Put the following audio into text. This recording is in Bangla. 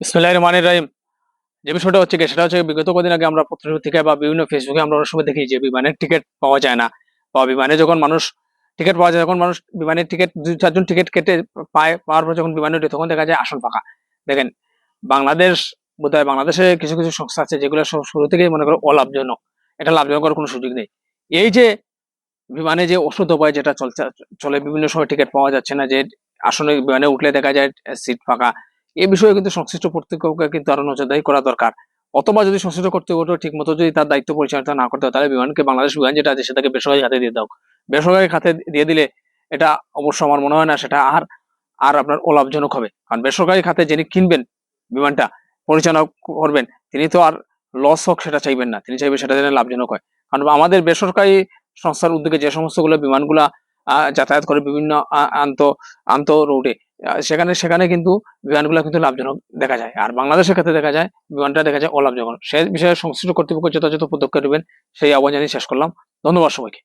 ইসমিল্লাহ রহমানির রহিম যে বিষয়টা হচ্ছে সেটা হচ্ছে বিগত কদিন আগে আমরা পত্রিকা বা বিভিন্ন ফেসবুকে আমরা অনেক সময় দেখি যে বিমানের টিকিট পাওয়া যায় না। বা বিমানে যখন মানুষ টিকিট পাওয়া যায়, যখন মানুষ বিমানের টিকিট, দুই চারজন টিকিট কেটে পায়, পাওয়ার পর যখন বিমানে উঠে তখন দেখা যায় আসন ফাঁকা। দেখেন, বাংলাদেশ, বোধহয় বাংলাদেশে কিছু কিছু সংস্থা আছে যেগুলো সব শুরু থেকেই মনে করো অলাভজনক। এটা লাভজনক করার কোনো সুযোগ নেই। এই যে বিমানে যে ওষুধ উপায় যেটা চলছে, চলে, বিভিন্ন সময় টিকিট পাওয়া যাচ্ছে না, যে আসলে বিমানে উঠলে দেখা যায়, সিট ফাঁকা এই বিষয়ে কিন্তু সংশ্লিষ্ট কর্তৃপক্ষকে কিন্তু আরও নজরদারি করা দরকার। অথবা যদি সংশ্লিষ্ট কর্তৃপক্ষ ঠিক মতো যদি তার দায়িত্ব পরিচালনা না করতে হয় তাহলে বিমানকে বাংলাদেশ বিমান যেটা আছে সেটাকে বেসরকারি খাতে দিয়ে দাও। বেসরকারি খাতে দিয়ে দিলে এটা অবশ্য আমার মনে হয় না সেটা আর আর আপনার অলাভজনক হবে। কারণ বেসরকারি খাতে যিনি কিনবেন বিমানটা পরিচালনা করবেন, তিনি তো আর লস হোক সেটা চাইবেন না। তিনি চাইবেন সেটা যেন লাভজনক হয়। কারণ আমাদের বেসরকারি সংস্থার উদ্যোগে যে সমস্তগুলো বিমানগুলা যাতায়াত করে বিভিন্ন আন্ত আন্ত রোডে সেখানে সেখানে কিন্তু বিমানগুলো কিন্তু লাভজনক দেখা যায়। আর বাংলাদেশের ক্ষেত্রে দেখা যায়, বিমানটা দেখা যায় অলাভজনক। সে বিষয়ে সংশ্লিষ্ট কর্তৃপক্ষ যথাযথ পদক্ষেপ নেবেন, সেই আহ্বান জানিয়ে শেষ করলাম। ধন্যবাদ সবাইকে।